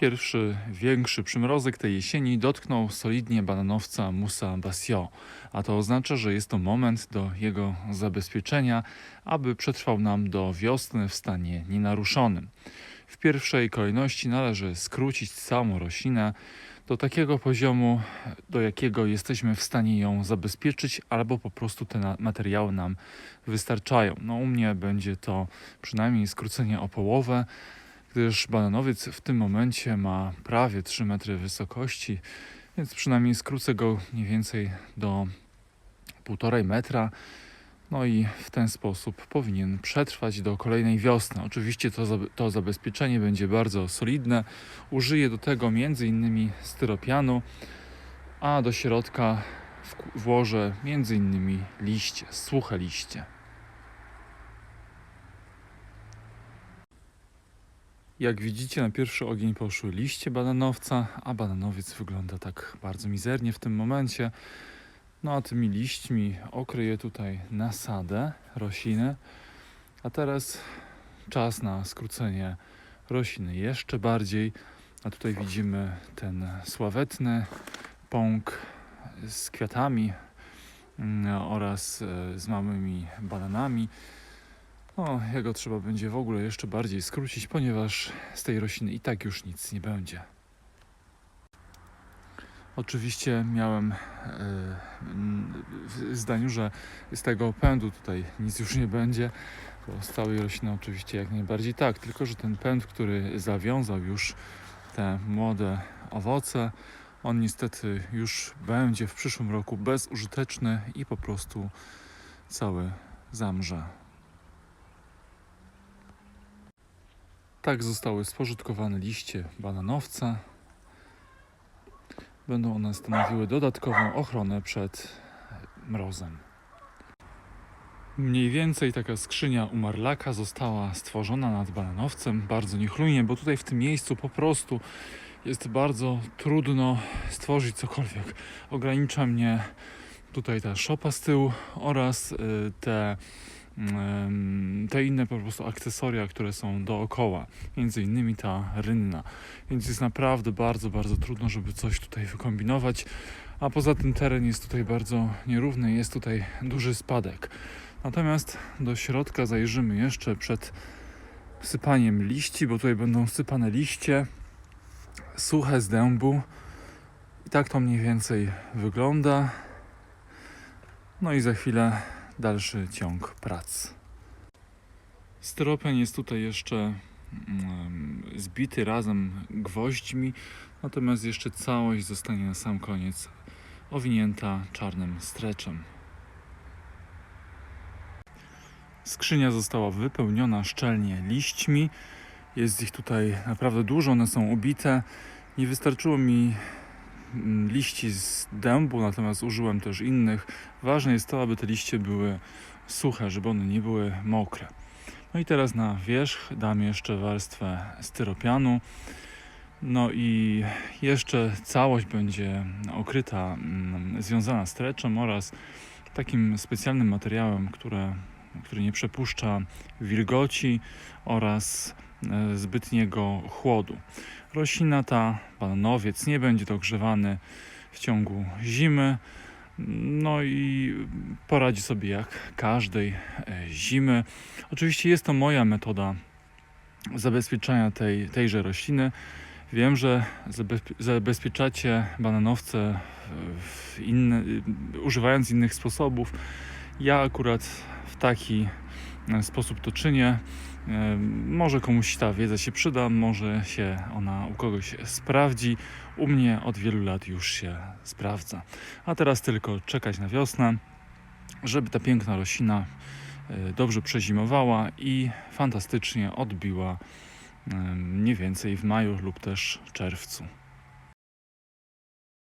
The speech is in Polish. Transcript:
Pierwszy większy przymrozek tej jesieni dotknął solidnie bananowca Musa Basio, a to oznacza, że jest to moment do jego zabezpieczenia, aby przetrwał nam do wiosny w stanie nienaruszonym. W pierwszej kolejności należy skrócić całą roślinę do takiego poziomu, do jakiego jesteśmy w stanie ją zabezpieczyć, albo po prostu te materiały nam wystarczają. No, u mnie będzie to przynajmniej skrócenie o połowę, gdyż bananowiec w tym momencie ma prawie 3 metry wysokości, więc przynajmniej skrócę go mniej więcej do 1,5 metra. No i w ten sposób powinien przetrwać do kolejnej wiosny. Oczywiście to, to zabezpieczenie będzie bardzo solidne. Użyję do tego m.in. styropianu, a do środka włożę m.in. liście, suche liście. Jak widzicie, na pierwszy ogień poszły liście bananowca, a bananowiec wygląda tak bardzo mizernie w tym momencie. No a tymi liśćmi okryję tutaj nasadę rośliny. A teraz czas na skrócenie rośliny jeszcze bardziej. A tutaj widzimy ten sławetny pąk z kwiatami mm, oraz e, z małymi bananami. No, jego trzeba będzie w ogóle jeszcze bardziej skrócić, ponieważ z tej rośliny i tak już nic nie będzie. Oczywiście miałem e, w zdaniu, że z tego pędu tutaj nic już nie będzie, bo z całej rośliny oczywiście jak najbardziej tak, tylko że ten pęd, który zawiązał już te młode owoce, on niestety już będzie w przyszłym roku bezużyteczny i po prostu cały zamrze. Tak zostały spożytkowane liście bananowca. Będą one stanowiły dodatkową ochronę przed mrozem. Mniej więcej taka skrzynia umarlaka została stworzona nad bananowcem bardzo niechlujnie, bo tutaj w tym miejscu po prostu jest bardzo trudno stworzyć cokolwiek. Ogranicza mnie tutaj ta szopa z tyłu oraz y, te te inne po prostu akcesoria, które są dookoła, między innymi ta rynna. Więc jest naprawdę bardzo, bardzo trudno, żeby coś tutaj wykombinować. A poza tym teren jest tutaj bardzo nierówny, jest tutaj duży spadek. Natomiast do środka zajrzymy jeszcze przed sypaniem liści, bo tutaj będą sypane liście suche z dębu. I tak to mniej więcej wygląda. No i za chwilę dalszy ciąg prac. Styropian jest tutaj jeszcze mm, zbity razem gwoźdźmi, natomiast jeszcze całość zostanie na sam koniec owinięta czarnym streczem. Skrzynia została wypełniona szczelnie liśćmi. Jest ich tutaj naprawdę dużo, one są ubite. Nie wystarczyło mi liści z dębu, natomiast użyłem też innych. Ważne jest to, aby te liście były suche, żeby one nie były mokre. No i teraz na wierzch dam jeszcze warstwę styropianu. No i jeszcze całość będzie okryta, mm, związana streczem oraz takim specjalnym materiałem, które, który nie przepuszcza wilgoci oraz e, zbytniego chłodu. Roślina ta, bananowiec, nie będzie dogrzewany w ciągu zimy. No i poradzi sobie jak każdej e, zimy. Oczywiście jest to moja metoda zabezpieczania tej, tejże rośliny. Wiem, że zabezpie- zabezpieczacie bananowce w inny, używając innych sposobów. Ja akurat w taki e, sposób to czynię. Może komuś ta wiedza się przyda, może się ona u kogoś sprawdzi. U mnie od wielu lat już się sprawdza. A teraz tylko czekać na wiosnę, żeby ta piękna roślina e, dobrze przezimowała i fantastycznie odbiła e, mniej więcej w maju lub też czerwcu.